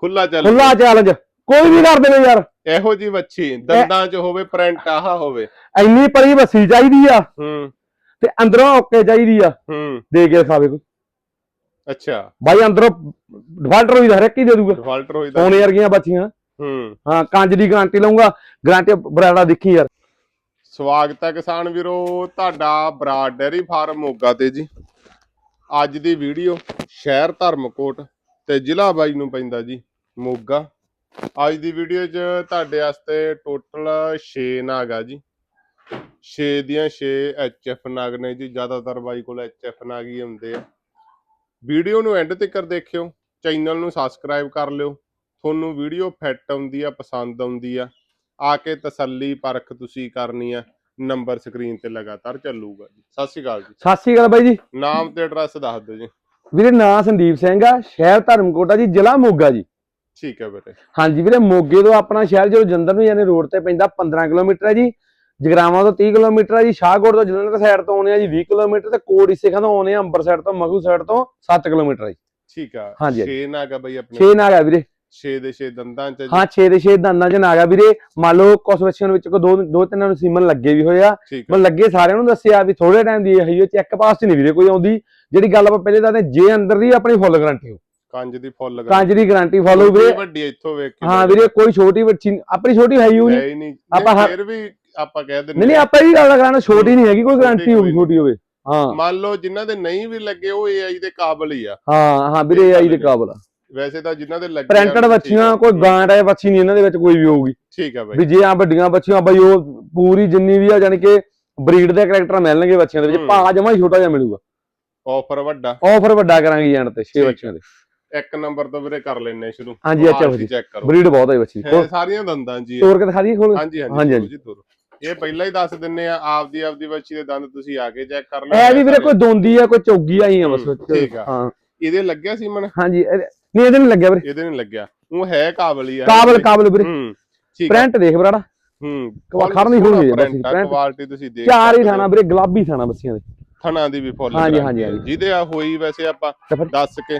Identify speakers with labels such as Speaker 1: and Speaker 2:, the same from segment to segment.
Speaker 1: ਖੁੱਲਾ ਚੱਲ
Speaker 2: ਖੁੱਲਾ ਚੈਲੰਜ ਕੋਈ ਵੀ ਕਰ ਦੇਵੇ ਯਾਰ।
Speaker 1: ਇਹੋ ਜੀ ਵੱਛੀ ਦੰਦਾਂ 'ਚ ਹੋਵੇ ਪ੍ਰਿੰਟ ਆਹ ਹੋਵੇ।
Speaker 2: ਇੰਨੀ ਪਰੀ ਵਸੀ ਚਾਹੀਦੀ ਆ।
Speaker 1: ਹੂੰ।
Speaker 2: ਤੇ ਅੰਦਰੋਂ ਓਕੇ ਚਾਹੀਦੀ ਆ।
Speaker 1: ਹੂੰ।
Speaker 2: ਦੇ ਕੇ ਖਾਵੇ ਕੋਈ।
Speaker 1: ਅੱਛਾ।
Speaker 2: ਬਾਈ ਅੰਦਰੋਂ ਡਿਫਾਲਟਰ ਵੀ ਹਰ ਇੱਕ ਹੀ ਦੇ ਦੂਗਾ।
Speaker 1: ਡਿਫਾਲਟਰ ਹੋਈ ਤਾਂ
Speaker 2: ਸੋਨੇ ਵਰਗੀਆਂ ਬੱਚੀਆਂ।
Speaker 1: ਹੂੰ।
Speaker 2: ਹਾਂ ਕੰਜ ਦੀ ਗਾਰੰਟੀ ਲਊਂਗਾ। ਗਾਰੰਟੀ ਬਰਾੜਾ ਦੇਖੀ ਯਾਰ।
Speaker 1: ਸਵਾਗਤ ਹੈ ਕਿਸਾਨ ਵੀਰੋ ਤੁਹਾਡਾ ਬਰਾਡ ਡੈਰੀ ਫਾਰਮ ਮੋਗਾ ਤੇ ਜੀ। ਅੱਜ ਦੀ ਵੀਡੀਓ ਸ਼ਹਿਰ ਧਰਮਕੋਟ ਤੇ ਜ਼ਿਲ੍ਹਾ ਬਾਈ ਨੂੰ ਪੈਂਦਾ ਜੀ। ਮੋਗਾ। ਅੱਜ ਦੀ ਵੀਡੀਓ 'ਚ ਤੁਹਾਡੇ ਵਾਸਤੇ ਟੋਟਲ 6 ਨਾਗ ਆ ਜੀ। 6 ਦੀਆਂ 6 ਐਚਐਫ ਨਾਗ ਨੇ ਜੀ। ਜ਼ਿਆਦਾਤਰ ਬਾਈ ਕੋਲ ਐਚਐਫ ਨਾਗ ਹੀ ਹੁੰਦੇ ਆ। ਵੀਡੀਓ ਨੂੰ ਐਂਡ ਤੱਕ ਦੇਖਿਓ। ਚੈਨਲ ਨੂੰ ਸਬਸਕ੍ਰਾਈਬ ਕਰ ਲਿਓ। ਤੁਹਾਨੂੰ ਵੀਡੀਓ ਫਿੱਟ ਆਉਂਦੀ ਆ ਪਸੰਦ ਆਉਂਦੀ ਆ। ਆ ਕੇ ਤਸੱਲੀ ਪਰਖ ਤੁਸੀਂ ਕਰਨੀ ਆ। ਨੰਬਰ ਸਕਰੀਨ ਤੇ ਲਗਾਤਾਰ ਚੱਲੂਗਾ ਜੀ। ਸਤਿ ਸ਼੍ਰੀ ਅਕਾਲ ਜੀ।
Speaker 2: ਸਤਿ ਸ਼੍ਰੀ ਅਕਾਲ ਬਾਈ ਜੀ।
Speaker 1: ਨਾਮ ਤੇ ਐਡਰੈਸ ਦੱਸ ਦਿਓ ਜੀ।
Speaker 2: ਵੀਰੇ ਨਾਂ ਸੰਦੀਪ ਸਿੰਘ ਆ। ਸ਼ਹਿਰ ਧਰਮਕੋਟਾ ਜੀ ਜ਼ਿਲ੍ਹਾ ਮੋਗਾ ਜੀ।
Speaker 1: ਠੀਕ ਹੈ ਬੇਟੇ।
Speaker 2: ਹਾਂਜੀ ਵੀਰੇ ਮੋਗੇ ਤੋਂ ਆਪਣਾ ਸ਼ਹਿਰ ਜਦੋਂ ਜਲੰਧਰ ਨੂੰ ਜਾਂਦੇ ਰੋਡ ਤੇ ਪੈਂਦਾ 15 ਕਿਲੋਮੀਟਰ ਹੈ ਜੀ। ਜਗਰਾਵਾਂ ਤੋਂ 30 ਕਿਲੋਮੀਟਰ ਹੈ ਜੀ। ਸ਼ਾਹਕੋਟ ਤੋਂ ਜਲੰਧਰ ਸਾਈਡ ਤੋਂ ਆਉਣੇ ਆ ਜੀ 20 ਕਿਲੋਮੀਟਰ ਤੇ ਕੋਟ ਇਸੇ ਤੋਂ ਆਉਣੇ ਆ ਅੰਬਰ ਸਾਈਡ ਤੋਂ ਮਗੂ ਸਾਈਡ ਤੋਂ 7 ਕਿਲੋਮੀਟਰ ਹੈ ਜੀ।
Speaker 1: ਠੀਕ ਆ।
Speaker 2: ਹਾਂਜੀ,
Speaker 1: 6 ਨਾਗਾ ਬਈ ਆਪਣੇ।
Speaker 2: 6 ਨਾਗ ਆ ਵੀਰੇ।
Speaker 1: 6 ਦੇ 6 ਦੰਦਾਂ ਚ
Speaker 2: ਹਾਂ 6 ਦੇ 6 ਦੰਦਾਂ ਚ ਨਾਗ ਆ ਵੀਰੇ। ਮੰਨ ਲਓ ਬੱਚਿਆਂ ਵਿੱਚ ਕੋ ਦੋ ਦੋ ਤਿੰਨ ਨੂੰ ਸੀਮਨ ਲੱਗੇ ਵੀ ਹੋਏ ਆ।
Speaker 1: ਠੀਕ
Speaker 2: ਮੈਂ
Speaker 1: ਆ
Speaker 2: ਲੱਗੇ ਸਾਰਿਆਂ ਨੂੰ ਦੱਸਿਆ ਵੀ ਥੋੜੇ ਟਾਈਮ ਦੀ ਇਹੀ ਚੈੱਕ ਪਾਸ ਨਹੀਂ ਵੀਰੇ ਕੋਈ ਆਉਂਦੀ। ਜਿਹੜੀ ਗੱਲ ਆਪਾਂ ਪਹਿਲੇ ਦੱਸਦੇ ਜੇ ਅੰਦਰ ਦੀ ਆਪਣੀ ਫੁੱਲ ਗਾਰੰਟੀ ਹੋ।
Speaker 1: ਕੰਜ ਦੀ ਫੁੱਲ ਲਗਾ
Speaker 2: ਕਾਂਜ ਦੀ ਗਾਰੰਟੀ ਫੋਲੋ ਵੀਰੇ।
Speaker 1: ਵੱਡੀ ਇੱਥੋਂ ਵੇਖ ਕੇ
Speaker 2: ਹਾਂ ਵੀਰੇ ਕੋਈ ਛੋਟੀ ਬੱਚੀ ਆਪਣੀ ਛੋਟੀ ਹੈ ਹੀ
Speaker 1: ਨਹੀਂ।
Speaker 2: ਆਪਾਂ
Speaker 1: ਫਿਰ ਵੀ ਆਪਾਂ ਕਹਿ ਦਿੰਦੇ
Speaker 2: ਨਹੀਂ ਨਹੀਂ ਆਪਾਂ ਇਹ ਗੱਲ ਕਰਾਣਾ ਛੋਟੀ ਨਹੀਂ ਹੈਗੀ ਕੋਈ ਗਾਰੰਟੀ
Speaker 1: ਕੋਈ
Speaker 2: ਛੋਟੀ ਹੋਵੇ। ਹਾਂ।
Speaker 1: ਮੰਨ ਲਓ ਜਿਨ੍ਹਾਂ ਦੇ ਨਹੀਂ ਵੀ ਲੱਗੇ ਉਹ ਏਆਈ ਦੇ ਕਾਬਲ ਹੀ ਆ।
Speaker 2: ਹਾਂ ਹਾਂ ਵੀਰੇ ਆਈ ਦੇ ਕਾਬਲ
Speaker 1: ਵੈਸੇ ਤਾਂ ਜਿਨ੍ਹਾਂ ਦੇ ਲੱਗੇ
Speaker 2: ਪ੍ਰਿੰਟਡ
Speaker 1: ਆ,
Speaker 2: ਬੱਚੀਆਂ ਕੋਈ ਗਾਂਟ ਹੈ ਬੱਚੀ ਨਹੀਂ ਇਹਨਾਂ ਦੇ ਵਿੱਚ ਕੋਈ ਵੀ ਹੋਊਗੀ।
Speaker 1: ਠੀਕ ਆ ਬਾਈ।
Speaker 2: ਵੀ ਜੇ ਆ ਵੱਡੀਆਂ ਬੱਚੀਆਂ ਬਈ ਉਹ ਪੂਰੀ ਜਿੰਨੀ ਵੀ ਆ ਜਾਣੀ ਕਿ ਬਰੀਡ ਦੇ ਕਰੈਕਟਰ ਮਿਲਣਗੇ ਬੱਚਿਆਂ ਦੇ ਵਿੱਚ। ਭਾਅ ਜਮਾ ਹੀ ਛੋਟਾ ਜਿਹਾ ਮਿਲੂਗਾ।
Speaker 1: ਆਫਰ ਵੱਡਾ।
Speaker 2: ਆਫਰ ਵੱਡਾ ਕਰਾਂਗੇ ਜਾਣ ਤੇ 6
Speaker 1: ਠੀਕ
Speaker 2: ਬੱਚਿਆਂ ਦੇ।
Speaker 1: ਇੱਕ ਨੰਬਰ ਤੋਂ ਵੀਰੇ ਕਰ ਲੈਣੇ ਸ਼ੁਰੂ।
Speaker 2: ਹਾਂਜੀ, ਅੱਛਾ
Speaker 1: ਕੁਆਲਿਟੀ
Speaker 2: ਜੀ।
Speaker 1: ਚੈੱਕ ਕਰੋ।
Speaker 2: ਬਰੀਡ ਬਹੁਤ ਹੈ ਬੱਚੀ
Speaker 1: ਇਹ ਸਾਰੀਆਂ ਦੰਦਾਂ ਜੀ।
Speaker 2: ਤੋਰ ਕੇ ਦਿਖਾ ਦਈਏ ਖੋਲ।
Speaker 1: ਹਾਂਜੀ
Speaker 2: ਹਾਂਜੀ।
Speaker 1: ਜੀ ਤੁਰੋ। ਇਹ ਪਹਿਲਾਂ ਹੀ ਦੱਸ ਦਿੰਨੇ ਆ ਆਪਦੀ ਆਪਦੀ ਬੱਚੀ ਦੇ ਦੰਦ ਤੁਸੀਂ ਆ ਕੇ ਚੈੱਕ ਕਰ ਲਓ
Speaker 2: ਇਹ ਵੀ ਵੀਰੇ ਕੋਈ ਦੋਂਦੀ ਆ ਕੋਈ ਚੌਗੀ ਆਈ ਆ ਬਸ
Speaker 1: ਠੀਕ ਆ।
Speaker 2: ਹਾਂ।
Speaker 1: ਇਹਦੇ ਲੱਗਿਆ ਸੀ ਮਨ
Speaker 2: ਹਾਂਜੀ ਨਹੀਂ ਇਹਦੇ ਨਹੀਂ ਲੱਗਿਆ ਵੀਰੇ।
Speaker 1: ਇਹਦੇ ਨਹੀਂ ਲੱਗਿਆ। ਉਹ ਹੈ ਕਾਬਲ ਹੀ ਆ।
Speaker 2: ਕਾਬਲ ਕਾਬਲ ਵੀਰੇ।
Speaker 1: ਹੂੰ ਠੀਕ
Speaker 2: ਪ੍ਰਿੰਟ ਦੇਖ ਬਰਾੜਾ।
Speaker 1: ਹੂੰ
Speaker 2: ਕਵਾ ਖੜਨੀ ਹੋਣੀ ਹੈ ਬਸ।
Speaker 1: ਕੁਆਲਿਟੀ ਤੁਸੀਂ ਦੇਖ
Speaker 2: ਚਾਰ ਹੀ। ਥਾਣਾ ਵੀਰੇ ਗੁਲਾਬੀ ਥਾਣਾ ਬੱਚੀਆਂ ਦੇ।
Speaker 1: ਥਣਾ ਦੀ ਵੀ ਫੁੱਲ
Speaker 2: ਹਾਂਜੀ, ਹਾਂਜੀ।
Speaker 1: ਜਿਹਦੇ ਆ ਹੋਈ ਵੈਸੇ ਆਪਾਂ ਦੱਸ ਕੇ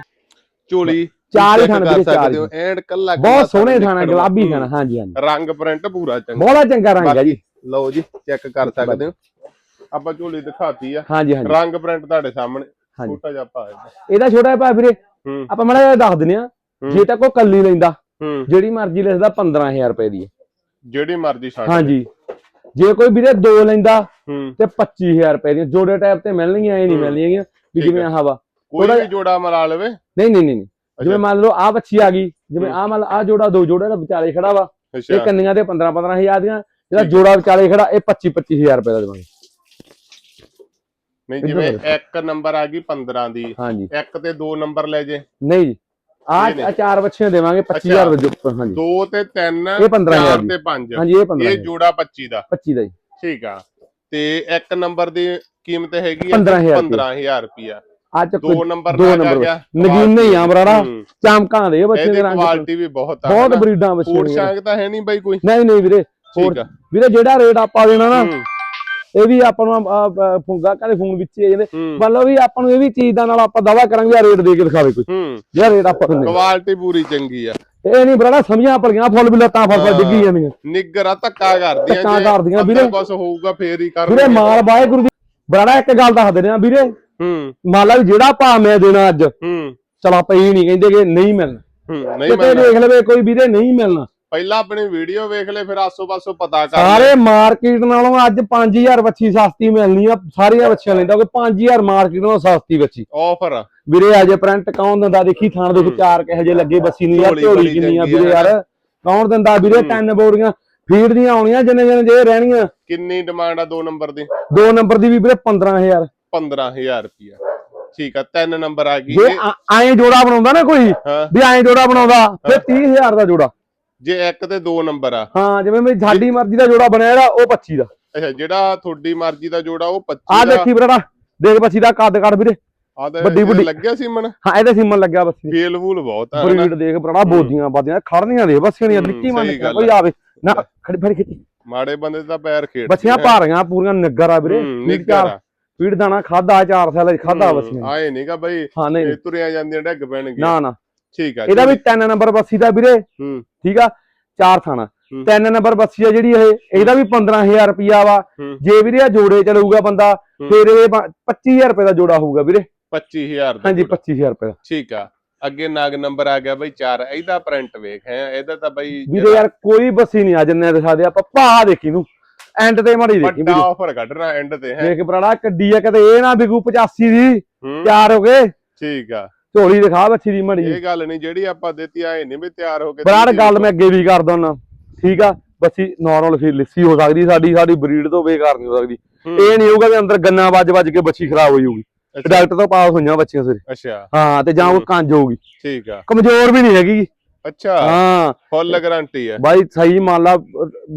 Speaker 1: ਝੋਲੀ
Speaker 2: ਚਾਰ ਹੀ
Speaker 1: check
Speaker 2: ਥਾਣਾ
Speaker 1: ਕਰ
Speaker 2: ਵੀਰੇ, ਚਾਰ
Speaker 1: ਸਕਦੇ ਹੋ ਐਂਡ ਕੱਲਾ
Speaker 2: ਬਹੁਤ ਸੋਹਣੇ ਥਾਣਾ ਗੁਲਾਬੀ ਥਾਣਾ ਹਾਂਜੀ ਹਾਂਜੀ।
Speaker 1: ਰੰਗ ਪ੍ਰਿੰਟ ਪੂਰਾ ਚੰਗਾ।
Speaker 2: ਬਹੁਤ ਚੰਗਾ ਰੰਗ ਹੈ ਜੀ।
Speaker 1: ਲਓ ਜੀ ਚੈੱਕ ਕਰ ਸਕਦੇ ਹੋ। ਆਪਾਂ ਝੋਲੀ ਦਿਖਾਤੀ ਆ।
Speaker 2: ਹਾਂਜੀ ਹਾਂਜੀ।
Speaker 1: ਰੰਗ ਪ੍ਰਿੰਟ ਤੁਹਾਡੇ ਸਾਹਮਣੇ।
Speaker 2: ਹਾਂਜੀ।
Speaker 1: ਛੋਟਾ ਜਿਹਾ ਪਾ
Speaker 2: ਇਹਦਾ। ਛੋਟਾ ਜਿਹਾ ਭਾ ਵੀਰੇ
Speaker 1: ਹੂੰ।
Speaker 2: ਆਪਾਂ ਮੜਾ ਜਿਹਾ ਦੱਸ ਦਿੰਨੇ ਆ
Speaker 1: ਹੂੰ।
Speaker 2: ਜੇ ਤਾਂ ਕੋਈ ਕੱਲੀ ਲੈਂਦਾ
Speaker 1: ਹੂੰ।
Speaker 2: ਜਿਹੜੀ ਮਰਜ਼ੀ ਲੈਂਦਾ 15000 ਰੁਪਏ ਦੀ। ਹੈ
Speaker 1: ਜਿਹੜੀ ਮਰਜ਼ੀ ਛੱਡ
Speaker 2: ਹਾਂਜੀ। ਜੇ ਕੋਈ ਵੀਰੇ ਦੋ ਲੈਂਦਾ
Speaker 1: ਹੂੰ।
Speaker 2: ਤੇ 25000 ਰੁਪਏ ਦੀਆਂ ਜੋੜੇ ਟਾਈਪ ਤੇ ਮਿਲਣਗੀਆਂ ਐ ਨਹੀਂ। ਮਿਲਣਗੀਆਂ ਵੀ ਜਿਵੇਂ ਆਹ ਵਾ।
Speaker 1: ਕੋਈ ਵੀ ਜੋੜਾ ਮਰਾ ਲਵੇ।
Speaker 2: ਨਹੀਂ ਨਹੀਂ ਨਹੀਂ। ਜਿਵੇਂ ਮੰਨ ਲਓ ਆ ਬੱਚੀ ਆ ਗਈ ਜਿਵੇਂ। ਆ ਮੰਨ ਆ ਜੋੜਾ ਦੋ ਜੋੜੇ ਦਾ ਵਿਚਾਲੇ ਖੜਾ ਵਾ। ਇਹ ਕੰਨੀਆਂ ਤੇ 15 15000 ਦੀਆਂ ਜਿਹੜਾ। ਜੋੜਾ ਵਿਚਾਲੇ ਖੜਾ ਇਹ 25 25000 ਰੁਪਏ ਦਾ ਦੇਵਾਂਗੇ
Speaker 1: ਨਹੀਂ ਜਿਵੇਂ ਇੱਕ ਨੰਬਰ ਆ ਗਈ 15 ਦੀ। ਇੱਕ ਤੇ ਦੋ ਨੰਬਰ ਲੈ ਜੇ।
Speaker 2: ਨਹੀਂ ਜੀ। ਆ ਚਾਰ ਬੱਚੀਆਂ ਦੇਵਾਂਗੇ 25000 ਰੁਪਏ ਹਾਂਜੀ।
Speaker 1: ਦੋ ਤੇ ਤਿੰਨ
Speaker 2: ਇਹ 15,000
Speaker 1: ਚਾਰ
Speaker 2: ਦੀ।
Speaker 1: ਤੇ ਪੰਜ।
Speaker 2: ਹਾਂਜੀ ਇਹ
Speaker 1: ਇਹ
Speaker 2: 15
Speaker 1: ਜੋੜਾ 25 ਦਾ।
Speaker 2: 25 ਦਾ ਜੀ
Speaker 1: ਠੀਕ ਆ। ਤੇ ਇੱਕ ਨੰਬਰ ਦੀ ਕੀਮਤ ਹੈਗੀ ਆ
Speaker 2: 15,000 ਰੁਪਇਆ।
Speaker 1: 15000 ਰੁਪਿਆ
Speaker 2: ਅੱਜ
Speaker 1: ਦੋ ਨੰਬਰ
Speaker 2: ਦੋ
Speaker 1: ਦਾ
Speaker 2: ਨੰਬਰ
Speaker 1: ਗਿਆ।
Speaker 2: ਨਗੀਨੇ ਹੀ ਆ ਬਰਾੜਾ। ਚਮਕਾਂ ਦੇ ਬੱਚੇ ਦੇ ਰੰਗ।
Speaker 1: ਕੁਆਲਿਟੀ ਵੀ ਬਹੁਤ ਆ
Speaker 2: ਬਹੁਤ। ਬਰੀਡਾਂ ਬੱਚੇ ਦੀਆਂ।
Speaker 1: ਸ਼ਾਂਕ ਤਾਂ ਹੈ ਨਹੀਂ ਬਾਈ ਕੋਈ।
Speaker 2: ਨਹੀਂ ਨਹੀਂ ਵੀਰੇ ਹੋਰ
Speaker 1: ਠੀਕ ਆ।
Speaker 2: ਵੀਰੇ ਜਿਹੜਾ ਰੇਟ ਆਪਾਂ ਦੇਣਾ ਨਾ ਇਹ ਵੀ ਆਪਾਂ ਨੂੰ ਫੁੰਗਾ ਕਹਿੰਦੇ ਫੋਨ ਵਿੱਚ ਹੀ ਆ ਜਾਂਦੇ। ਲਓ ਵੀ ਆਪਾਂ ਨੂੰ ਇਹ ਵੀ ਚੀਜ਼ ਦਾ ਨਾਲ ਆਪਾਂ ਦਾਵਾ ਕਰਾਂਗੇ ਆ ਰੇਟ ਦੇ ਕੇ ਦਿਖਾਵੇ ਕੋਈ। ਜਿਹੜਾ ਰੇਟ ਆਪਾਂ ਦਿੰਦੇ
Speaker 1: ਕੁਆਲਿਟੀ ਪੂਰੀ ਚੰਗੀ ਆ।
Speaker 2: ਇਹ ਨਹੀਂ ਬਰਾੜਾ ਸਮਝਿਆ ਪਲੀਆਂ ਫੁੱਲ ਵੀ ਲੱਤਾਂ ਫੜ ਫੜ ਡਿੱਗੀ ਜਾਂਦੀਆਂ।
Speaker 1: ਨਿੱਗਰਾ ਧੱਕਾ ਕਰਦੀਆਂ
Speaker 2: ਧੱਕਾ ਕਰਦੀਆਂ ਵੀਰੇ।
Speaker 1: ਕੁਝ ਹੋਊਗਾ ਫੇਰ ਹੀ ਕਰ
Speaker 2: ਵੀਰੇ ਮਾਲ ਵਾਹਿਗੁਰੂ ਦੀ ਬਰਾੜਾ ਇੱਕ ਗੱਲ ਦੱਸ ਦਿੰਦੇ ਆ ਵੀਰੇ।
Speaker 1: ਹੂੰ।
Speaker 2: ਮੰਨ ਲਾ ਵੀ ਜਿਹੜਾ ਭਾਅ ਮੈਂ ਦੇਣਾ ਅੱਜ
Speaker 1: ਹੂੰ।
Speaker 2: ਚਲ ਆਪਾਂ ਇਹ ਨਹੀਂ ਕਹਿੰਦੇ ਕਿ ਨਹੀਂ ਮਿਲਣਾ।
Speaker 1: ਹੂੰ ਨਹੀਂ
Speaker 2: ਕਿਤੇ
Speaker 1: ਮੈਂ
Speaker 2: ਦੇਖ ਲਵੇ ਕੋਈ ਵੀਰੇ ਨਹੀਂ ਮਿਲਣਾ।
Speaker 1: ਪਹਿਲਾਂ ਆਪਣੀ ਵੀਡੀਓ ਵੇਖ ਲੈ ਫਿਰ ਆਸੋ ਪਾਸੋ ਪਤਾ ਕਰ ਲੈ।
Speaker 2: ਸਾਰੇ ਮਾਰਕੀਟ ਨਾਲੋਂ ਅੱਜ 5000 ਬੱਚੀ ਸਸਤੀ ਮਿਲਣੀ ਆ ਸਾਰੀਆਂ ਬੱਚੀਆਂ ਲੈਂਦਾ ਕੋਈ 5000 ਮਾਰਕੀਟ ਨਾਲੋਂ ਸਸਤੀ ਬੱਚੀ
Speaker 1: ਆਫਰ
Speaker 2: ਵੀਰੇ ਅਜੇ ਪ੍ਰਿੰਟ ਕੌਣ ਦਿੰਦਾ? ਦੇਖੀ ਥਾਣ ਦੇ। ਚਾਰ ਕਹੇ ਜੇ ਲੱਗੇ ਬੱਸੀ ਨੂੰ ਯਾਰ
Speaker 1: ਝੋਲੀ
Speaker 2: ਕਿੰਨੀ ਆ ਵੀਰੇ ਯਾਰ। ਕੌਣ ਦਿੰਦਾ ਵੀਰੇ। ਤਿੰਨ ਬੋਰੀਆਂ। ਫੀਡ ਦੀਆਂ ਆਉਣੀਆਂ ਜਿੰਨੇ ਜਿੰਨੇ ਜੇ ਰਹਿਣੀਆਂ।
Speaker 1: ਕਿੰਨੀ ਡਿਮਾਂਡ ਆ ਦੋ ਨੰਬਰ ਦੀ?
Speaker 2: ਦੋ ਨੰਬਰ ਦੀ ਵੀ ਵੀਰੇ 15000
Speaker 1: 15000 ਰੁਪਿਆ ਠੀਕ ਆ ਤਿੰਨ ਨੰਬਰ ਆ ਗਈ
Speaker 2: ਜੇ ਐਂ ਜੋੜਾ ਬਣਾਉਂਦਾ ਨਾ ਕੋਈ ਵੀ ਐਂ ਜੋੜਾ ਬਣਾਉਂਦਾ ਫਿਰ 30000 ਦਾ ਜੋੜਾ।
Speaker 1: ਜੇ ਇੱਕ ਤੇ ਦੋ ਨੰਬਰ ਆ।
Speaker 2: ਹਾਂ ਜਿਵੇਂ ਮੇਰੀ ਸਾਡੀ ਮਰਜ਼ੀ ਦਾ ਜੋੜਾ ਬਣਿਆ ਜਿਹੜਾ ਉਹ 25 ਦਾ।
Speaker 1: ਅੱਛਾ ਜਿਹੜਾ ਤੁਹਾਡੀ ਮਰਜ਼ੀ ਦਾ ਜੋੜਾ ਉਹ 25
Speaker 2: ਆ ਦੇਖੀ ਵੀਰੜਾ ਦੇਖ 25 ਦਾ ਕੱਦ ਕੱਦ ਵੀਰੇ। ਵੱਡੀ- ਵੱਡੀ।
Speaker 1: ਲੱਗਿਆ ਸੀ ਮਨ
Speaker 2: ਹਾਂ ਇਹਦੇ ਸਿੰਮਲ ਲੱਗਿਆ ਬੱਸੀ।
Speaker 1: ਫੇਲ ਵੂਲ ਬਹੁਤ ਆ।
Speaker 2: ਬਰੀਡ ਦੇਖ ਬੜਾ ਬੋਦੀਆਂ ਬਾਦੀਆਂ ਖੜਨੀਆਂ ਦੇ ਬੱਸੀਆਂ ਦੀਆਂ ਨਿੱਕੀ ਮੰਨ ਕੋਈ ਆਵੇ। ਨਾ ਖੜੀ ਫੜੀ ਖਿੱਚੀ।
Speaker 1: ਮਾੜੇ ਬੰਦੇ ਦਾ ਪੈਰ ਖੇਡ
Speaker 2: ਬੱਸੀਆਂ ਭਾਰੀਆਂ ਪੂਰੀਆਂ ਨਿੱਗਰ ਆ ਵੀਰੇ।
Speaker 1: ਹੂੰ,
Speaker 2: ਫੀਡ ਚਾਰ ਦਾਣਾ ਖਾਦਾ ਚਾਰ ਸਾਲ ਖਾਦਾ ਬੱਸੀਆਂ
Speaker 1: ਆਏ ਨਹੀਂਗਾ ਬਈ
Speaker 2: ਹਾਂ ਨਹੀਂ।
Speaker 1: ਤੁਰਿਆ ਜਾਂਦੀਆਂ ਡੱਗ ਪੈਣਗੀਆਂ।
Speaker 2: ਨਾ ਨਾ।
Speaker 1: ਠੀਕ ਆ
Speaker 2: ਇਹਦਾ ਵੀ 3 ਨੰਬਰ ਬੱਸੀ ਦਾ ਵੀਰੇ।
Speaker 1: ਹੂੰ।
Speaker 2: ਠੀਕ ਆ? ਚਾਰ ਥਾਣਾ।
Speaker 1: ਹੂੰ।
Speaker 2: 3 ਨੰਬਰ ਬੱਸੀ ਆ ਜਿਹੜੀ ਇਹ। ਇਹਦਾ ਵੀ 15000 ਰੁਪਿਆ ਵਾ। ਜੇ ਵੀਰੇ ਆ ਜੋੜੇ ਚਲੂਗਾ ਬੰਦਾ ਫਿਰ ਇਹ ਪ- 25000 ਰੁਪਏ ਦਾ ਜੋੜਾ ਹੋਊਗਾ ਵੀਰੇ।
Speaker 1: 25000 ਦਾ
Speaker 2: ਹਾਂਜੀ
Speaker 1: ਜੋੜਾ।
Speaker 2: 25000 ਰੁਪਏ ਦਾ।
Speaker 1: ਠੀਕ ਆ। ਅੱਗੇ ਨਾਗ ਨੰਬਰ ਆ ਗਿਆ ਬਈ 4 ਇਹਦਾ ਪ੍ਰਿੰਟ ਵੇਖ ਹੈ। ਇਹਦਾ ਤਾਂ ਬਈ
Speaker 2: ਵੀਰੇ ਯਾਰ ਕੋਈ ਬੱਸੀ ਨਹੀਂ ਆ ਜੰਨੇ ਦਿਖਾ ਦੇ। ਆਪਾਂ ਭਾ ਦੇਖੀ ਨੂੰ। ਐਂਡ ਤੇ ਮਾੜੀ ਦੇਖੀ
Speaker 1: ਵੱਡਾ ਆਫਰ ਕੱਢਣਾ ਐਂਡ ਤੇ ਹੈ।
Speaker 2: ਦੇਖ ਬਰਾੜਾ ਕੱਡੀ ਆ ਕਿਤੇ ਇਹ ਨਾ ਵਿਕੂ 85 ਦੀ ਤਿਆਰ ਹੋ ਗਏ
Speaker 1: ਠੀਕ ਆ।
Speaker 2: ਝੋਲੀ ਦਿਖਾ ਬੱਚੀ ਦੀ ਮਾੜੀ
Speaker 1: ਇਹ ਗੱਲ ਨਹੀਂ ਜਿਹੜੀ ਆਪਾਂ ਦਿੱਤੀ ਐ ਨਹੀਂ ਵੀ ਤਿਆਰ ਹੋ ਕੇ
Speaker 2: ਬਰਾੜ ਗੱਲ ਮੈਂ ਅੱਗੇ ਵੀ ਕਰ ਦਉਣਾ ਠੀਕ ਆ ਬੱਚੀ ਨਾਰਮਲ ਫੀ ਲਿੱਸੀ ਹੋ ਸਕਦੀ ਸਾਡੀ ਸਾਡੀ ਬਰੀਡ ਤੋਂ ਬੇਕਾਰ ਨਹੀਂ ਹੋ ਸਕਦੀ। ਇਹ ਨਹੀਂ ਹੋਊਗਾ ਵੀ ਅੰਦਰ ਗੰਨਾ ਵੱਜ ਵੱਜ ਕੇ ਬੱਚੀ ਖਰਾਬ ਹੋ ਜਾਊਗੀ ਡਾਕਟਰ ਤੋਂ ਪਾਸ ਹੋਈਆਂ ਬੱਚੀਆਂ ਸਿਰੇ।
Speaker 1: ਅੱਛਾ।
Speaker 2: ਹਾਂ ਤੇ ਜਾਂ ਉਹ। ਕੰਜ ਹੋਊਗੀ।
Speaker 1: ਠੀਕ ਆ।
Speaker 2: ਕਮਜ਼ੋਰ ਵੀ ਨਹੀਂ ਹੈਗੀ।
Speaker 1: ਅੱਛਾ
Speaker 2: ਹਾਂ।
Speaker 1: ਫੁੱਲ ਗਾਰੰਟੀ ਹੈ।
Speaker 2: ਬਾਈ ਸਹੀ ਮੰਨ ਲਾ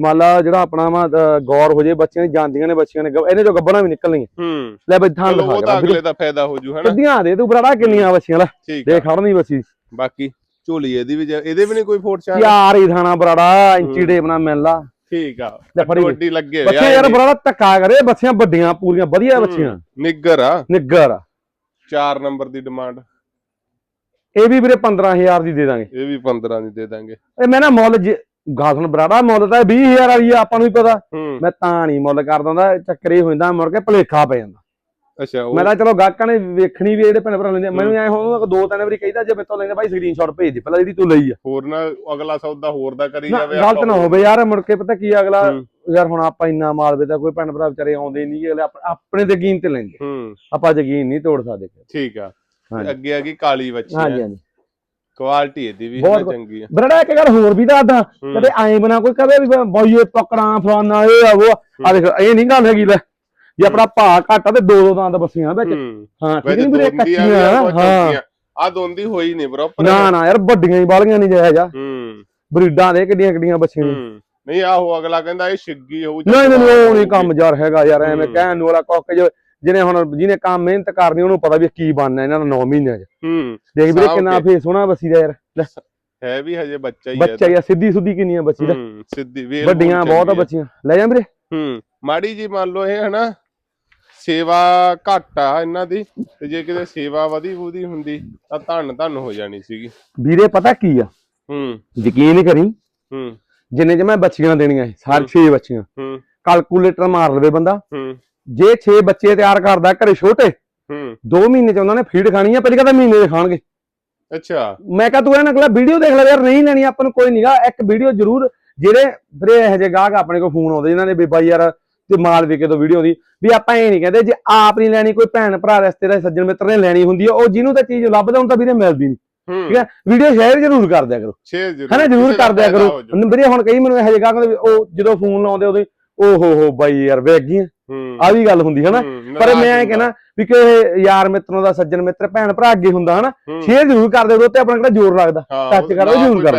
Speaker 2: ਮੰਨ ਲਾ ਜਿਹੜਾ ਆਪਣਾ ਵਾ ਅ, ਗੌਰ ਹੋ ਜੇ ਬੱਚੀਆਂ ਦੀ ਜਾਂਦੀਆਂ ਨੇ ਬੱਚੀਆਂ ਨੇ ਗੱਭ- ਇਹਨੇ ਚੋਂ ਗੱਬਣਾ ਵੀ ਨਿਕਲਣਗੀਆਂ
Speaker 1: ਹੂੰ।
Speaker 2: ਲੈ ਬਈ ਥਾਂ
Speaker 1: ਚਲੋ ਉਹ ਤਾਂ ਅਗਲੇ ਦਾ ਫਾਇਦਾ ਹੋ ਜੂ ਹਨਾ?
Speaker 2: ਕਿੱਦੀਆਂ ਦੇ ਤੂੰ ਬਰਾੜਾ ਕਿੰਨੀਆਂ ਬੱਚੀਆਂ ਲੈ?
Speaker 1: ਠੀਕ ਆ।
Speaker 2: ਖੜਨੀ ਬੱਚੀ।
Speaker 1: ਬਾਕੀ ਝੋਲੀ ਇਹਦੀ ਵੀ ਜਾ- ਇਹਦੇ ਵੀ ਨਹੀਂ ਕੋਈ ਫੋਟ ਚਾਹ
Speaker 2: ਯਾਰ ਹੀ ਥਾਣਾ ਬਰਾੜਾ ਇੰਚੀ। ਟੇਪ ਨਾਲ ਮਿਲ ਲਾ।
Speaker 1: ਠੀਕ ਆ
Speaker 2: ਲੈ ਫੜੀ
Speaker 1: ਵੱਡੀ ਲੱਗੇ
Speaker 2: ਬੱਚੇ ਯਾਰ ਬਰਾੜਾ ਧੱਕਾ ਕਰੇ ਬੱਚੀਆਂ ਵੱਡੀਆਂ ਪੂਰੀਆਂ ਵਧੀਆ ਬੱਚੀਆਂ।
Speaker 1: ਨਿੱਗਰ ਆ।
Speaker 2: ਨਿੱਗਰ। ਆ।
Speaker 1: 4 ਨੰਬਰ ਦੀ ਡਿਮਾਂਡ।
Speaker 2: ਇਹ ਵੀ ਵੀਰੇ 15000 ਦੀ ਦੇ ਦਾਂਗੇ।
Speaker 1: ਇਹ ਵੀ 15 ਦੀ ਦੇ ਦਾਂਗੇ।
Speaker 2: ਇਹ ਮੈਂ ਨਾ ਮੁੱਲ ਸੁਣ ਬਰਾੜਾ ਮੁੱਲ ਤਾਂ 20000 ਵਾਲੀ ਆ ਆਪਾਂ ਨੂੰ ਵੀ ਪਤਾ। ਮੈਂ ਤਾਂ ਨਹੀਂ ਮੁੱਲ ਕਰ ਦਿੰਦਾ ਚੱਕਰ ਹੋ ਜਾਂਦਾ ਮੁੜ ਕੇ ਭਲੇਖਾ ਪੈ ਜਾਂਦਾ।
Speaker 1: ਅੱਛਾ ਉਹ
Speaker 2: ਮੈਂ ਤਾਂ ਚਲੋ ਗਾਹਕਾਂ ਨੇ ਵੇਖਣੀ ਵੀ ਜਿਹੜੇ ਭੈਣ ਭਰਾ ਲੈਂਦੇ। ਮੈਨੂੰ ਐ ਹੋਊਗਾ ਦੋ ਤਿੰਨ ਵਾਰੀ ਕਹਿੰਦਾ ਜੇ ਮੇਤੋਂ ਲੈਂਦੇ ਬਾਈ ਸਕਰੀਨਸ਼ਾਟ ਭੇਜ ਦੇ ਪਹਿਲਾਂ ਜਿਹੜੀ ਤੂੰ ਲਈ ਆ।
Speaker 1: ਹੋਰ ਨਾ ਅਗਲਾ ਸੌਦਾ ਹੋਰ ਦਾ ਕਰੀ ਜਾਵੇ
Speaker 2: ਗਲਤ ਨਾ ਹੋਵੇ ਯਾਰ ਮੁੜ ਕੇ ਪਤਾ ਕੀ ਅਗਲਾ। ਯਾਰ ਹੁਣ ਆਪਾਂ ਇੰਨਾ ਮਾਲ ਵੇਚਦਾ ਕੋਈ ਭੈਣ ਭਰਾ ਵਿਚਾਰੇ ਆਉਂਦੇ ਨਹੀਂ ਅਗਲੇ ਆਪ- ਆਪਣੇ ਤੇ ਯਕੀਨ ਤੇ ਲੈਂਦੇ। ਆਪਾਂ ਯਕੀਨ ਨਹੀਂ ਤੋੜ ਸਕਦੇ।
Speaker 1: ਠੀਕ ਆ। ਤੇ ਅੱਗੇ ਆ ਗਈ ਕਾਲੀ ਬੱਚੀ
Speaker 2: ਹਾਂਜੀ ਹਾਂਜੀ।
Speaker 1: ਕੁਆਲਿਟੀ ਇਹਦੀ ਵੀ
Speaker 2: ਬਹੁਤ
Speaker 1: ਹੈ ਚੰਗੀ ਆ।
Speaker 2: ਬਰੜਾ ਇੱਕ ਗੱਲ ਹੋਰ ਵੀ ਦੱਸਦਾ ਕਦੇ ਐਂ ਬਣਾ ਕੋਈ ਕਦੇ ਵੀ ਬਈ ਇਹ ਪਕੜਾਂ ਫਲਾਨਾ ਇਹ ਆ ਉਹ ਆ। ਦੇਖ ਇਹ ਨਹੀਂ ਗੱਲ ਹੈਗੀ ਲੈ। ਜੇ ਆਪਣਾ ਭਾ ਘੱਟ ਤੇ ਦੋ ਦੋ ਦੰਦ ਬੱਸੀਆਂ ਵਿੱਚ।
Speaker 1: ਹੂੰ।
Speaker 2: ਠੀਕ ਨਹੀਂ ਵੀਰੇ ਕੱਚੀਆਂ
Speaker 1: ਹਾਂ। ਆ ਦੋਂਦੀ ਹੋਈ ਨਹੀਂ ਪ੍ਰੋਪਰ
Speaker 2: ਨਾ ਨਾ ਯਾਰ ਵੱਡੀਆਂ ਹੀ ਬਾਲੀਆਂ ਨਹੀਂ ਜਾਇਜ਼ ਆ
Speaker 1: ਹੂੰ।
Speaker 2: ਬਰੀਡਾਂ ਦੇ ਕਿੱਡੀਆਂ ਕਿੱਡੀਆਂ ਬੱਸੀਆਂ ਨੇ।
Speaker 1: ਨਹੀਂ ਆਹੋ ਅਗਲਾ ਕਹਿੰਦਾ ਇਹ ਛਿੱਗੀ ਹੋਊ
Speaker 2: ਨਹੀਂ ਨਹੀਂ ਉਹ ਨਹੀਂ ਕੰਮ ਯਾਰ ਹੈਗਾ ਯਾਰ ਐਵੇਂ। ਕਹਿਣ ਨੂੰ ਵਾਲਾ ਕੁੱਕ ਜੋ ਜਿਹਨੇ ਹੁਣ ਜਿਹਨੇ ਕੰਮ ਮਿਹਨਤ ਕਰਨੀ ਉਹਨੂੰ ਪਤਾ ਵੀ ਕੀ ਬਣਨਾ ਇਹਨਾਂ ਦਾ 9 ਮਹੀਨਿਆਂ ਚ।
Speaker 1: ਹੂੰ।
Speaker 2: ਦੇਖ ਵੀਰੇ ਕਿੰਨਾ। ਫੇਸ ਸੋਹਣਾ ਬੱਸੀ ਦਾ ਯਾਰ। ਲੈ,
Speaker 1: ਹੈ ਵੀ ਹਜੇ ਬੱਚਾ ਹੀ ਹੈ
Speaker 2: ਬੱਚਾ ਯਾਰ ਸਿੱਧੀ ਸੁੱਧੀ ਕਿੰਨੀਆਂ ਬੱਚੀ ਦਾ।
Speaker 1: ਹੂੰ ਸਿੱਧੀ ਵੇਲ
Speaker 2: ਵੱਡੀਆਂ ਬਹੁਤ ਆ ਬੱਚੀਆਂ ਲੈ ਜਾ ਵੀਰੇ।
Speaker 1: ਹੂੰ ਮਾੜੀ ਜੀ ਮੰਨ ਲਓ ਇਹ ਹਨਾ ਸੇਵਾ ਘੱਟ ਆ ਇਹਨਾਂ ਦੀ ਤੇ ਜੇ ਕਿਤੇ ਸੇਵਾ ਵਧੀ ਵੂਦੀ ਹੁੰਦੀ ਤਾਂ ਧੰਨ ਧੰਨ ਹੋ ਜਾਣੀ ਸੀਗੀ।
Speaker 2: ਵੀਰੇ ਪਤਾ ਕੀ ਆ?
Speaker 1: ਹੂੰ।
Speaker 2: ਯਕੀਨ ਕਰੀ?
Speaker 1: ਹੂੰ।
Speaker 2: ਜਿੰਨੇ ਚ ਮੈਂ ਬੱਚੀਆਂ ਦੇਣੀਆਂ ਸੀ, ਸਾਰੇ
Speaker 1: ਹੂੰ।
Speaker 2: 6 ਬੱਚੀਆਂ।
Speaker 1: ਹੂੰ।
Speaker 2: ਕੈਲਕੂਲੇਟਰ ਮਾਰ ਲਵੇ ਬੰਦਾ।
Speaker 1: ਹੂੰ।
Speaker 2: ਜੇ 6 ਬੱਚੇ ਤਿਆਰ ਕਰਦਾ ਘਰੇ ਛੋਟੇ
Speaker 1: ਹੂੰ।
Speaker 2: 2 ਮਹੀਨੇ ਚ ਉਹਨਾਂ ਨੇ ਫੀਡ ਖਾਣੀ ਆ ਪਹਿਲੇ ਕਹਿੰਦਾ ਮਹੀਨੇ ਦੇ ਖਾਣਗੇ।
Speaker 1: ਅੱਛਾ।
Speaker 2: ਮੈਂ ਕਿਹਾ ਤੂੰ ਇਹਨਾਂ ਅਗਲਾ ਵੀਡੀਓ ਦੇਖ ਲੈ ਯਾਰ ਨਹੀਂ ਲੈਣੀ ਆਪਾਂ ਨੂੰ ਕੋਈ ਨਹੀਂਗਾ ਇੱਕ ਵੀਡੀਓ ਜ਼ਰੂਰ ਜਿਹੜੇ ਵੀਰੇ ਇਹੋ ਜਿਹੇ ਗਾਹਕ ਆਪਣੇ ਕੋਲ ਫੋਨ ਆਉਂਦੇ ਜਿਨ੍ਹਾਂ ਨੇ ਵੀ ਬਾਈ ਯਾਰ ਤੇ ਮਾਲ ਵਿਕੇ ਤੋਂ ਵੀਡੀਓ ਦੀ ਵੀ ਆਪਾਂ ਇਹ ਨਹੀਂ ਕਹਿੰਦੇ ਜੇ ਆਪ ਨਹੀਂ ਲੈਣੀ ਕੋਈ ਭੈਣ ਭਰਾ ਰਿਸ਼ਤੇਦਾਰ ਸੱਜਣ ਮਿੱਤਰ ਨੇ ਲੈਣੀ ਹੁੰਦੀ ਆ ਉਹ ਜਿਹਨੂੰ ਤਾਂ ਚੀਜ਼ ਲੱਭਦਾ ਹੁੰਦਾ ਵੀਰੇ ਮਿਲਦੀ ਨਹੀਂ ਠੀਕ ਹੈ ਵੀਡੀਓ ਸ਼ੇਅਰ ਜ਼ਰੂਰ ਕਰ ਦਿਆ ਕਰੋ।
Speaker 1: ਜ਼ਰੂਰ
Speaker 2: ਹਨਾ ਜ਼ਰੂਰ ਕਰ ਦਿਆ ਕਰੋ। ਵੀਰੇ ਹੁਣ ਕਈ ਮੈਨੂੰ ਇਹੋ ਜਿਹੇ ਗਾਹਕ ਉਹ ਜਦੋਂ ਫੋਨ ਲਾਉਂਦੇ ਉਦੋਂ ਹੀ, ਓ ਹੋ ਹੋ ਬਾਈ ਯਾਰ ਵੇਖ ਗਈਆਂ।
Speaker 1: ਹੂੰ।
Speaker 2: ਆ ਵੀ ਗੱਲ ਹੁੰਦੀ
Speaker 1: ਹੂੰ,
Speaker 2: ਪਰ ਮੈਂ
Speaker 1: ਹੁੰਦਾ।
Speaker 2: ਕਹਿਣਾ ਵੀ ਕਿ ਯਾਰ ਮਿੱਤਰੋਂ ਦਾ ਸੱਜਣ ਮਿੱਤਰ ਭੈਣ ਭਰਾ ਅੱਗੇ ਹੁੰਦਾ ਹਨਾ ਸ਼ੇਅਰ ਜ਼ਰੂਰ ਕਰ ਦਿਓ ਤੇ ਆਪਣਾ ਕਿਹੜਾ ਜ਼ੋਰ ਲੱਗਦਾ ਟੱਚ ਕਰੋ,
Speaker 1: ਨਾ
Speaker 2: ਜ਼ਰੂਰ ਕਰ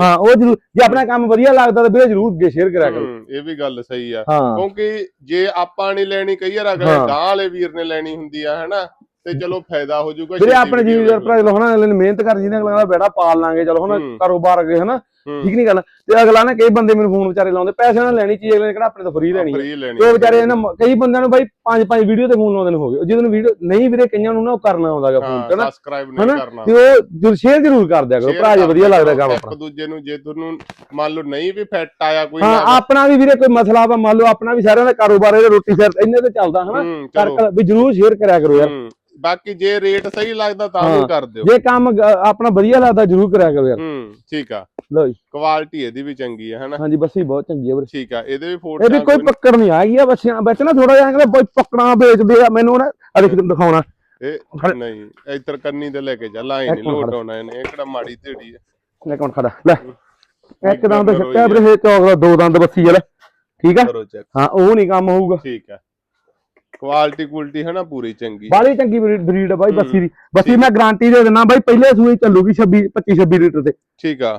Speaker 2: ਹਾਂ ਉਹ ਜ਼ਰੂਰ ਜੇ ਆਪਣਾ ਕੰਮ ਵਧੀਆ ਲੱਗਦਾ ਤਾਂ ਵੀਰੇ ਜ਼ਰੂਰ ਅੱਗੇ ਸ਼ੇਅਰ ਕਰਿਆ ਕਰੋ।
Speaker 1: ਇਹ ਵੀ ਗੱਲ ਸਹੀ ਆ। ਕਿਉਂਕਿ ਜੇ ਆਪਾਂ ਨਹੀਂ ਲੈਣੀ ਕਈ ਵਾਰ ਅਗਲੇ। ਗਾਂ ਵਾਲੇ ਵੀਰ ਨੇ ਲੈਣੀ ਹੁੰਦੀ ਆ ਹਨਾ। ਤੇ ਚਲੋ ਫਾਇਦਾ ਹੋ ਜਾਊਗਾ
Speaker 2: ਵੀਰੇ ਆਪਣੇ
Speaker 1: video
Speaker 2: ਜੀਵ ਭਰਾ ਚਲੋ ਹਨਾ ਅਗਲੇ ਨੇ ਮਿਹਨਤ ਕਰ ਜਿਹਨੇ ਅਗਲਾ ਦਾ ਬੇੜਾ ਪਾਲ ਲਾਂਗੇ ਚਲੋ ਹਨਾ
Speaker 1: ਹੂੰ।
Speaker 2: ਕਾਰੋਬਾਰ ਅੱਗੇ ਹਨਾ
Speaker 1: ਹੂੰ,
Speaker 2: ਠੀਕ ਨਹੀਂ ਗੱਲ। ਤੇ ਅਗਲਾ ਨਾ ਕਈ ਬੰਦੇ ਮੈਨੂੰ ਫੋਨ ਵਿਚਾਰੇ ਲਾਉਂਦੇ ਪੈਸੇ ਨਾਲ ਲੈਣੀ ਚੀਜ਼ ਅਗਲੇ ਨੇ ਕਿਹੜਾ ਆਪਣੇ ਤੋਂ ਫ੍ਰੀ ਲੈਣੀ ਹੈ ਤੇ ਵਿਚਾਰੇ ਇਹਨਾਂ ਕਈ ਬੰਦਿਆਂ ਨੂੰ ਬਾਈ ਪੰਜ ਪੰਜ ਵੀਡੀਓ ਤੇ ਫੋਨ ਲਾਉਂਦੇ ਨੂੰ ਹੋ ਗਏ। ਜਦੋਂ ਵੀਡੀਓ ਨਹੀਂ ਵੀਰੇ ਕਈਆਂ ਨੂੰ ਨਾ ਉਹ ਕਰਨਾ ਆਉਂਦਾਗਾ ਫੋਨ ਤੇ ਨਾ
Speaker 1: ਸਬਸਕ੍ਰਾਈਬ ਨਹੀਂ
Speaker 2: ਹਨਾ?
Speaker 1: ਕਰਨਾ।
Speaker 2: ਤੇ ਉਹ ਜਦ ਸ਼ੇਅਰ ਜ਼ਰੂਰ ਕਰ ਦਿਆ ਕਰੋ। ਭਰਾ ਜੇ ਵਧੀਆ ਲੱਗਦਾ ਕੰਮ
Speaker 1: ਇੱਕ
Speaker 2: ਆਪਣਾ।
Speaker 1: ਦੂਜੇ ਨੂੰ ਜੇ ਤੁਹਾਨੂੰ ਮੰਨ ਲਓ ਨਹੀਂ ਵੀ ਫਿੱਟ ਆਇਆ ਕੋਈ
Speaker 2: ਹਾਂ
Speaker 1: ਨਾ
Speaker 2: ਆਪਣਾ ਵੀ ਵੀਰੇ ਕੋਈ ਮਸਲਾ ਵਾ ਮੰਨ ਲਓ ਆਪਣਾ ਵੀ ਸਾਰਿਆਂ ਦਾ ਕਾਰੋਬਾਰ ਇਹ ਰੋਟੀ ਸਿਰ ਇੰਨੇ ਤੇ ਚੱਲਦਾ ਹਨਾ?
Speaker 1: ਹੂੰ,
Speaker 2: ਕਰ
Speaker 1: ਚਲੋ।
Speaker 2: ਕਰ ਵੀ ਜ਼ਰੂਰ ਸ਼ੇਅਰ ਕਰਿਆ ਕਰੋ ਯਾਰ।
Speaker 1: ਹੂੰ, ਬਾਕੀ ਜੇ ਰੇਟ ਸਹੀ ਲੱਗਦਾ ਤਾਂ
Speaker 2: ਹਾਂ।
Speaker 1: ਵੀ ਕਰ ਦਿਓ।
Speaker 2: ਜੇ ਕੰਮ ਆਪਣਾ ਵਧੀਆ ਲੱਗਦਾ ਜ਼ਰੂਰ ਕਰਿਆ ਕਰੋ ਯਾਰ।
Speaker 1: ਹੂੰ ਠੀਕ ਆ।
Speaker 2: ਲਓ ਜੀ।
Speaker 1: ਕੁਆਲਿਟੀ ਇਹਦੀ ਵੀ ਚੰਗੀ ਆ ਹਨਾ?
Speaker 2: ਹਾਂਜੀ ਬੱਸੀ ਬਹੁਤ ਚੰਗੀ ਹੈ ਵੀਰੇ।
Speaker 1: ਠੀਕ ਆ ਇਹਦੇ ਵੀ
Speaker 2: ਇਹ
Speaker 1: ਫੋਟੋ
Speaker 2: ਵੀ ਕੋਈ ਪੱਕੜ ਨਹੀਂ ਆ ਗਿਆ ਬੱਚਿਆਂ ਵਿੱਚ ਨਾ ਥੋੜਾ ਜਿਹਾ ਕਹਿੰਦੇ ਬਈ ਪੱਕੜਾਂ ਵੇਚਦੇ ਆ ਮੈਨੂੰ ਨਾ ਆ ਦੇਖ ਦਿਖਾਉਣਾ।
Speaker 1: ਇਹ ਨਹੀਂ ਇੱਧਰ ਕੰਨੀ ਤੇ ਲੈ ਕੇ ਜਾ ਲਾਈ
Speaker 2: ਇੱਕ
Speaker 1: ਨਹੀਂ
Speaker 2: ਮਿੰਟ
Speaker 1: ਲੋਟ ਆਉਣਾ ਇਹਨੇ ਇਹ ਕਿਹੜਾ ਮਾੜੀ ਢੇੜੀ ਆ।
Speaker 2: ਲੈ ਕੌਣ ਖੜਾ ਲੈ। ਇੱਕ ਦੰਦ ਛੱਕਿਆ। ਵੀਰੇ ਚੌਕ ਦੋ ਦੰਦ ਬੱਸੀ ਵਾਲਾ ਠੀਕ ਆ? ਹਾਂ ਉਹ ਨਹੀਂ ਕੰਮ ਹੋਊਗਾ।
Speaker 1: ਠੀਕ ਆ। ਕੁਆਲਿਟੀ ਕੁਆਲਿਟੀ ਹੈ ਨਾ ਪੂਰੀ ਚੰਗੀ।
Speaker 2: ਬਾਲੀ ਚੰਗੀ ਬਰੀਡ ਆ ਬਾਈ ਬੱਸੀ ਦੀ। ਬੱਸੀ। ਮੈਂ ਗਾਰੰਟੀ ਦੇ ਦਿੰਦਾ ਬਾਈ ਪਹਿਲੇ ਸੂਈ ਚੱਲੂਗੀ 26 25 26 ਲੀਟਰ ਤੇ।
Speaker 1: ਠੀਕ ਆ।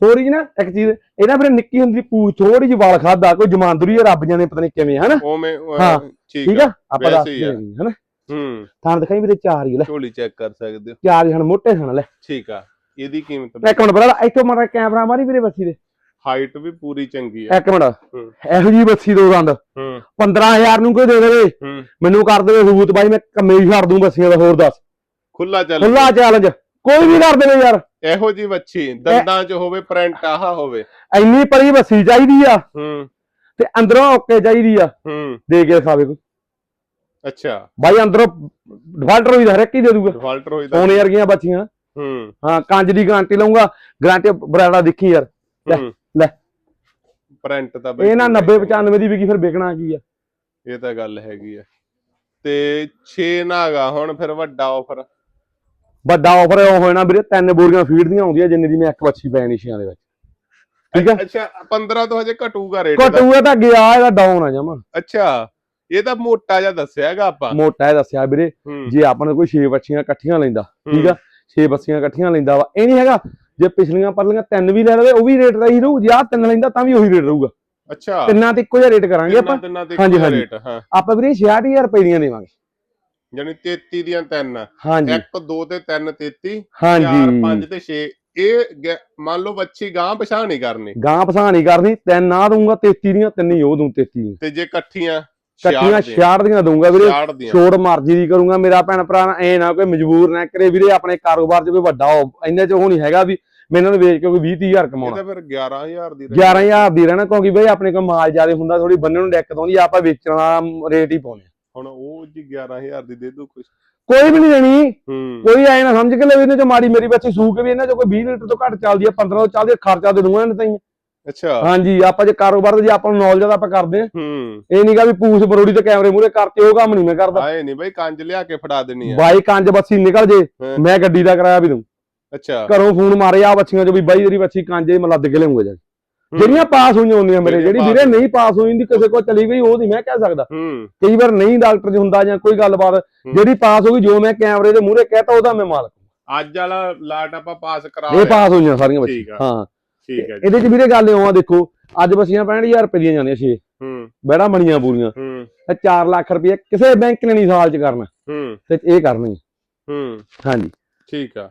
Speaker 2: ਥੋੜੀ ਜਿਹੀ ਨਾ ਇੱਕ ਚੀਜ਼ ਇਹਦਾ ਫਿਰ ਨਿੱਕੀ ਹੁੰਦੀ ਪੂਛ ਥੋੜੀ ਜਿਹੀ ਵਾਲ ਖਾਦਾ ਕੋਈ ਜਮਾਂਦਰੀ ਹੈ ਰੱਬ ਜਾਣੇ ਪਤਾ ਨਹੀਂ ਕਿਵੇਂ ਹਨਾ?
Speaker 1: ਉਵੇਂ
Speaker 2: ਹਾਂ,
Speaker 1: ਠੀਕ ਆ
Speaker 2: ਆਪਾਂ ਦੱਸ। ਦਿੰਦੇ ਹਨਾ?
Speaker 1: ਹੂੰ।
Speaker 2: ਥਾਂ ਦਿਖਾਈ ਵੀਰੇ ਚਾਰ ਹੀ ਲੈ।
Speaker 1: ਝੋਲੀ ਚੈੱਕ ਕਰ ਸਕਦੇ ਹੋ।
Speaker 2: ਚਾਰ ਹੀ ਹਨ ਮੋਟੇ ਹਨ ਲੈ।
Speaker 1: ਠੀਕ ਆ। ਇਹਦੀ ਕੀਮਤ
Speaker 2: ਇੱਕ ਮਿੰਟ ਬੜਾ ਇੱਥੋਂ ਮਾਰਾ ਕੈਮਰਾ ਮਾਰੀ ਵੀਰੇ ਬੱਸੀ ਦੇ।
Speaker 1: ਹਾਈਟ ਵੀ ਪੂਰੀ ਚੰਗੀ ਆ।
Speaker 2: ਇੱਕ ਮਿੰਟ।
Speaker 1: ਹੂੰ।
Speaker 2: ਇਹੋ ਜੀ ਬੱਸੀ ਦੋ ਦੰਦ।
Speaker 1: ਹੂੰ।
Speaker 2: 15000 ਨੂੰ ਕੋਈ ਦੇ ਦੇਵੇ।
Speaker 1: ਹੂੰ।
Speaker 2: ਮੈਨੂੰ ਕਰ ਦੇਵੇ ਸਬੂਤ ਬਾਈ ਮੈਂ ਕੰਮੇ ਹੀ ਛੱਡ ਦੂੰ ਬੱਸੀਆਂ ਦਾ ਹੋਰ ਦੱਸ।
Speaker 1: ਖੁੱਲਾ ਚੱਲ
Speaker 2: ਖੁੱਲਾ ਚੈਲੰਜ ਕੋਈ ਵੀ ਕਰ ਦੇਵੇ ਯਾਰ।
Speaker 1: ਇਹੋ ਜੀ ਵੱਛੀ ਦੰਦਾਂ 'ਚ ਹੋਵੇ ਪ੍ਰਿੰਟ ਆਹ ਹੋਵੇ।
Speaker 2: ਇੰਨੀ ਪਰੀ ਬੱਸੀ ਚਾਹੀਦੀ ਆ।
Speaker 1: ਹੂੰ।
Speaker 2: ਤੇ ਅੰਦਰੋਂ ਓਕੇ ਚਾਹੀਦੀ ਆ।
Speaker 1: ਹੂੰ।
Speaker 2: ਦੇ ਕੇ ਖਾਵੇ ਕੋਈ।
Speaker 1: ਅੱਛਾ।
Speaker 2: ਬਾਈ ਅੰਦਰੋਂ ਡਿਫਾਲਟਰ ਹੋਈ ਤਾਂ ਹਰ ਇੱਕ ਹੀ ਦੇ ਦੂਗਾ।
Speaker 1: ਡਿਫਾਲਟਰ ਹੋਈ ਤਾਂ
Speaker 2: ਸੋਨੇ ਵਰਗੀਆਂ ਬੱਚੀਆਂ
Speaker 1: ਹੂੰ।
Speaker 2: ਹਾਂ ਕੰਜ ਦੀ ਗਾਰੰਟੀ ਲਊਂਗਾ। ਗਾਰੰਟੀ ਬਰਾੜਾ ਦੇਖੀ ਯਾਰ।
Speaker 1: ਹੂੰ।
Speaker 2: ਲੈ।
Speaker 1: ਪ੍ਰਿੰਟ ਤਾਂ ਬਈ
Speaker 2: ਇਹ ਨਾ
Speaker 1: ਪੂਰਾ
Speaker 2: 90
Speaker 1: ਹੀ ਹੈ।
Speaker 2: 95 ਦੀ ਵਿਕੀ ਫਿਰ ਵਿਕਣਾ ਕੀ ਆ।
Speaker 1: ਇਹ ਤਾਂ ਗੱਲ ਹੈਗੀ ਆ। ਤੇ 6 ਨਾਗਾ ਹੁਣ ਫਿਰ ਵੱਡਾ ਆਫਰ
Speaker 2: ਵੱਡਾ ਆਫਰ ਉਹ ਹੋਣਾ ਵੀਰੇ ਤਿੰਨ ਬੋਰੀਆਂ ਫੀਡ ਦੀਆਂ ਆਉਂਦੀਆਂ ਜਿੰਨੇ ਦੀ ਮੈਂ ਇੱਕ ਬੱਚੀ ਪੈ ਨਿਸ਼ਿਆਂ ਦੇ ਵਿੱਚ। ਠੀਕ ਆ?
Speaker 1: ਅੱਛਾ 15 ਤੋਂ ਹਜੇ ਘਟੂਗਾ ਰੇਟ ਦਾ।
Speaker 2: ਘਟੂਆ ਤਾਂ ਗਿਆ ਇਹਦਾ ਡਾਊਨ ਆ ਜਮਾ।
Speaker 1: ਅੱਛਾ ਇਹ ਤਾਂ ਮੋਟਾ ਜਿਹਾ ਦੱਸਿਆਗਾ ਆਪਾਂ।
Speaker 2: ਮੋਟਾ ਇਹ ਦੱਸਿਆ ਵੀਰੇ।
Speaker 1: ਹੂੰ।
Speaker 2: ਜੇ ਆਪਣੇ ਕੋਈ 6 ਬੱਚੀਆਂ ਇਕੱਠੀਆਂ ਲੈਂਦਾ ਠੀਕ ਆ? 6 ਬੱਚੀਆਂ ਇਕੱਠੀਆਂ ਲੈਂਦਾ ਵਾ ਇਹ ਨਹੀਂ ਹੈਗਾ ਜੇ ਪਿਛਲੀਆਂ ਪਰਲੀਆਂ ਤਿੰਨ ਵੀ ਲੈ ਲਵੇ ਉਹ ਵੀ ਰੇਟ ਦਾ ਹੀ ਰਹੂ। ਜੇ ਆਹ ਤਿੰਨ ਲੈਂਦਾ ਤਾਂ ਵੀ ਉਹੀ ਰੇਟ ਰਹੂਗਾ।
Speaker 1: ਅੱਛਾ।
Speaker 2: ਤਿੰਨਾਂ ਤੇ ਇੱਕੋ ਜਿਹਾ ਰੇਟ ਕਰਾਂਗੇ ਆਪਾਂ।
Speaker 1: ਤਿੰਨਾਂ ਤੇ
Speaker 2: ਹਾਂਜੀ, ਹਾਂਜੀ। ਆਪਾਂ ਵੀਰੇ 66000 ਰੁਪਏ ਦੀਆਂ ਦੇਵਾਂਗੇ।
Speaker 1: ਯਾਨੀ 33 ਦੀਆਂ ਤਿੰਨ।
Speaker 2: ਹਾਂਜੀ।
Speaker 1: 1 2 ਤੇ 3 33 4
Speaker 2: ਹਾਂਜੀ
Speaker 1: 5 ਤੇ 6 ਇਹ ਮੰਨ ਲਓ ਬੱਚੀ ਗਾਂ ਪਛਾਣ ਨਹੀਂ ਕਰਨੀ।
Speaker 2: ਗਾਂ ਪਛਾਣ ਨਹੀਂ ਕਰਨੀ। ਤਿੰਨ ਆ ਦਊਂਗਾ 33 ਦੀਆਂ ਤਿੰਨ ਹੀ ਉਹ ਦਊਂ 33 ਦੀਆਂ।
Speaker 1: ਤੇ ਜੇ ਇਕੱਠੀਆਂ
Speaker 2: ਕੱਟੀਆਂ 66 ਦੀਆਂ। ਦਊਂਗਾ ਵੀਰੇ।
Speaker 1: 66 ਦੀਆਂ।
Speaker 2: ਛੋੜ ਮਰਜ਼ੀ ਦੀ ਕਰੂੰਗਾ। ਮੇਰਾ ਭੈਣ ਭਰਾ ਐ ਨਾ ਕੋਈ ਮਜਬੂਰ ਨਾ ਕਰੇ ਵੀਰੇ ਆਪਣੇ ਕਾਰੋਬਾਰ 'ਚ ਕੋਈ ਵੱਡਾ ਹੋ ਇੰਨੇ 'ਚ ਉਹ ਨਹੀਂ ਹੈਗਾ ਵੀ ਮੈਂ ਇਹਨਾਂ ਨੂੰ ਵੇਚ ਕੇ ਕੋਈ 20 30000
Speaker 1: ਇਹ
Speaker 2: ਕਮਾਉਣਾ।
Speaker 1: ਤਾਂ ਫਿਰ 11000 ਦੀ ਰਹਿ
Speaker 2: 11000 ਦੀ ਰਹਿਣਾ ਕਿਉਂਕਿ ਬਈ ਆਪਣੇ ਕੋਲ ਮਾਲ ਜ਼ਿਆਦਾ ਹੁੰਦਾ ਥੋੜੀ ਬੰਨਣ ਨੂੰ ਡੈਕ ਦੋਂਦੀ ਆਪਾਂ ਵੇਚਣ ਵਾਲਾ ਰੇਟ ਹੀ ਪਾਉਣੇ ਆ।
Speaker 1: ਹੁਣ ਉਹ ਜੀ 11000 ਦੀ ਦੇ ਦੂ ਕੁਛ।
Speaker 2: ਕੋਈ ਵੀ ਨਹੀਂ ਦੇਣੀ।
Speaker 1: ਹੂੰ।
Speaker 2: ਕੋਈ ਐ ਨਾ ਸਮਝ ਕੇ ਲੈ ਵੀ ਇਹਨਾਂ 'ਚ ਮਾੜੀ ਮੇਰੀ ਬੱਚੀ ਸੂ ਕੇ ਵੀ ਇਹਨਾਂ 'ਚ ਕੋਈ 20 ਲੀਟਰ ਤੋਂ ਘੱਟ ਚੱਲਦੀ ਆ 15 ਤੋਂ ਚੱਲਦੀ ਆ ਖਰਚਾ ਦੇ ਦੂੰਗਾ ਇਹਨਾਂ ਤਾਈਂ
Speaker 1: ਅੱਛਾ।
Speaker 2: ਹਾਂਜੀ ਆਪਾਂ ਜੇ ਕਾਰੋਬਾਰ ਦਾ ਜੇ ਆਪਾਂ ਨੂੰ ਨੌਲੇਜ ਦਾ ਆਪਾਂ ਕਰਦੇ ਆ।
Speaker 1: ਹੂੰ।
Speaker 2: ਇਹ ਨਹੀਂਗਾ ਵੀ ਪੂਛ ਬਰੋੜੀ ਤੇ ਕੈਮਰੇ ਮੂਰੇ ਕਰਤੇ ਉਹ ਕੰਮ ਨਹੀਂ ਮੈਂ ਕਰਦਾ।
Speaker 1: ਆਏ ਨਹੀਂ ਬਈ ਕੰਜ ਲਿਆ ਕੇ ਫੜਾ ਦੇਣੀ ਆ।
Speaker 2: ਬਾਈ ਕੰਜ ਬੱਸੀ ਨਿਕਲ ਜੇ
Speaker 1: ਹਾਂ।
Speaker 2: ਮੈਂ ਗੱਡੀ ਦਾ ਕਿਰਾਇਆ ਵੀ ਦੂੰ
Speaker 1: ਅੱਛਾ।
Speaker 2: ਘਰੋਂ ਫੋਨ ਮਾਰੇ ਆ ਬੱਚੀਆਂ ਚੋਂ ਵੀ ਬਾਈ ਤੇਰੀ ਬੱਚੀ ਕਾਂਜੇ ਮੈਂ ਲੱਦ ਕੇ ਲਿਆਉਂਗਾ ਜਾ। ਜਿਹੜੀਆਂ ਪਾਸ ਹੋਈਆਂ ਹੁੰਦੀਆਂ ਮੇਰੇ ਜਿਹੜੀ ਵੀਰੇ ਨਹੀਂ ਪਾਸ ਹੋਈ ਹੁੰਦੀ ਕਿਸੇ ਕੋਲ ਚਲੀ ਗਈ ਉਹ ਨਹੀਂ ਮੈਂ ਕਹਿ ਸਕਦਾ।
Speaker 1: ਹੂੰ।
Speaker 2: ਕਈ ਵਾਰ ਨਹੀਂ ਡਾਕਟਰ 'ਚ ਹੁੰਦਾ ਜਾਂ ਕੋਈ ਗੱਲਬਾਤ ਜਿਹੜੀ ਪਾਸ ਹੋ ਗਈ ਜੋ ਮੈਂ ਕੈਮਰੇ ਦੇ ਮੂਹਰੇ ਕਹਿਤਾ ਉਹਦਾ ਮੈਂ ਮਾਲਕ
Speaker 1: ਅੱਜ ਵਾਲਾ ਲਾਟ ਆਪਾਂ ਪਾਸ ਕਰਾ
Speaker 2: ਇਹ ਪਾਸ ਹੋਈਆਂ ਸਾਰੀਆਂ ਬੱਚੀਆਂ। ਹਾਂ।
Speaker 1: ਠੀਕ ਹੈ ਜੀ।
Speaker 2: ਇਹਦੇ 'ਚ ਵੀਰੇ ਗੱਲ ਆ ਦੇਖੋ ਅੱਜ ਬੱਚੀਆਂ 65000 ਰੁਪਏ ਦੀਆਂ ਜਾਂਦੀਆਂ 6
Speaker 1: ਹੂੰ।
Speaker 2: ਬੈੜਾ ਬਣੀਆਂ ਪੂਰੀਆਂ।
Speaker 1: ਹੂੰ।
Speaker 2: ਤੇ 4 ਲੱਖ ਰੁਪਏ ਕਿਸੇ ਬੈਂਕ ਨੇ ਨਹੀਂ ਸਾਲ 'ਚ ਕਰਨਾ।
Speaker 1: ਹੂੰ।
Speaker 2: ਤੇ ਇਹ ਕਰਨੀ।
Speaker 1: ਹੂੰ।
Speaker 2: ਹਾਂਜੀ।
Speaker 1: ਠੀਕ ਆ।